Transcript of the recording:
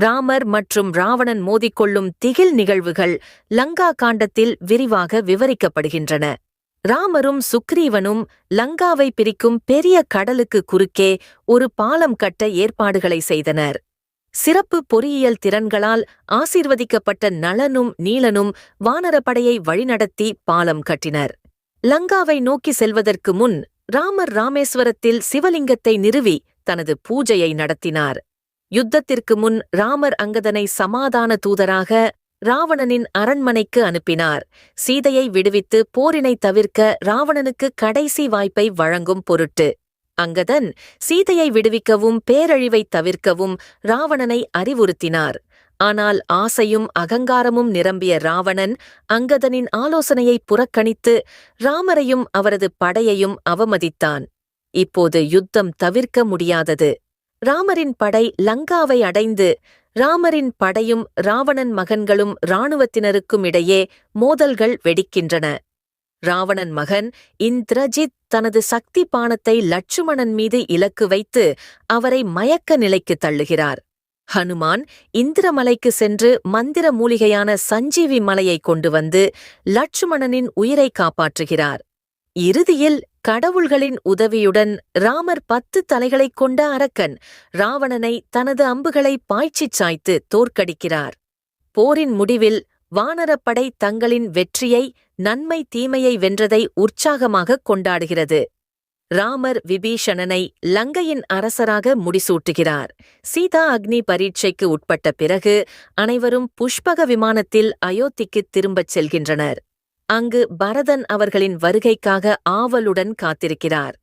ராமர் மற்றும் ராவணன் மோதிக்கொள்ளும் திகில் நிகழ்வுகள் லங்கா காண்டத்தில் விரிவாக விவரிக்கப்படுகின்றன. ராமரும் சுக்ரீவனும் லங்காவை பிரிக்கும் பெரிய கடலுக்கு குறுக்கே ஒரு பாலம் கட்ட ஏற்பாடுகளை செய்தனர். சிறப்பு பொறியியல் திறன்களால் ஆசீர்வதிக்கப்பட்ட நளனும் நீலனும் வானரப்படையை வழிநடத்தி பாலம் கட்டினர். லங்காவை நோக்கி செல்வதற்கு முன் ராமர் ராமேஸ்வரத்தில் சிவலிங்கத்தை நிறுவி தனது பூஜையை நடத்தினார். யுத்தத்திற்கு முன் ராமர் அங்கதனை சமாதான தூதராக ராவணனின் அரண்மனைக்கு அனுப்பினார். சீதையை விடுவித்து போரினை தவிர்க்க ராவணனுக்கு கடைசி வாய்ப்பை வழங்கும் பொருட்டு. அங்கதன் சீதையை விடுவிக்கவும் பேரழிவை தவிர்க்கவும் ராவணனை அறிவுறுத்தினார். ஆனால் ஆசையும் அகங்காரமும் நிரம்பிய ராவணன் அங்கதனின் ஆலோசனையை புறக்கணித்து ராமரையும் அவரது படையையும் அவமதித்தான். இப்போது யுத்தம் தவிர்க்க முடியாதது. ராமரின் படை லங்காவை அடைந்து ராமரின் படையும் ராவணன் மகன்களும் இராணுவத்தினருக்கும் இடையே மோதல்கள் வெடிக்கின்றன. ராவணன் மகன் இந்திரஜித் தனது சக்தி பானத்தை லட்சுமணன் மீது இலக்கு வைத்து அவரை மயக்க நிலைக்கு தள்ளுகிறார். ஹனுமான் இந்திரமலைக்கு சென்று மந்திர மூலிகையான சஞ்சீவி மலையை கொண்டு வந்து லட்சுமணனின் உயிரை காப்பாற்றுகிறார். இறுதியில் கடவுள்களின் உதவியுடன் ராமர் பத்து தலைகளைக் கொண்ட அரக்கன் ராவணனை தனது அம்புகளை பாய்ச்சிச் சாய்த்து தோற்கடிக்கிறார். போரின் முடிவில் வானரப்படை தங்களின் வெற்றியை நன்மை தீமையை வென்றதை உற்சாகமாக கொண்டாடுகிறது. ராமர் விபீஷணனை லங்கையின் அரசராக முடிசூட்டுகிறார். சீதா அக்னி பரீட்சைக்கு உட்பட்ட பிறகு அனைவரும் புஷ்பக விமானத்தில் அயோத்திக்கு திரும்பச் செல்கின்றனர். அங்கு பரதன் அவர்களின் வருகைக்காக ஆவலுடன் காத்திருக்கிறார்.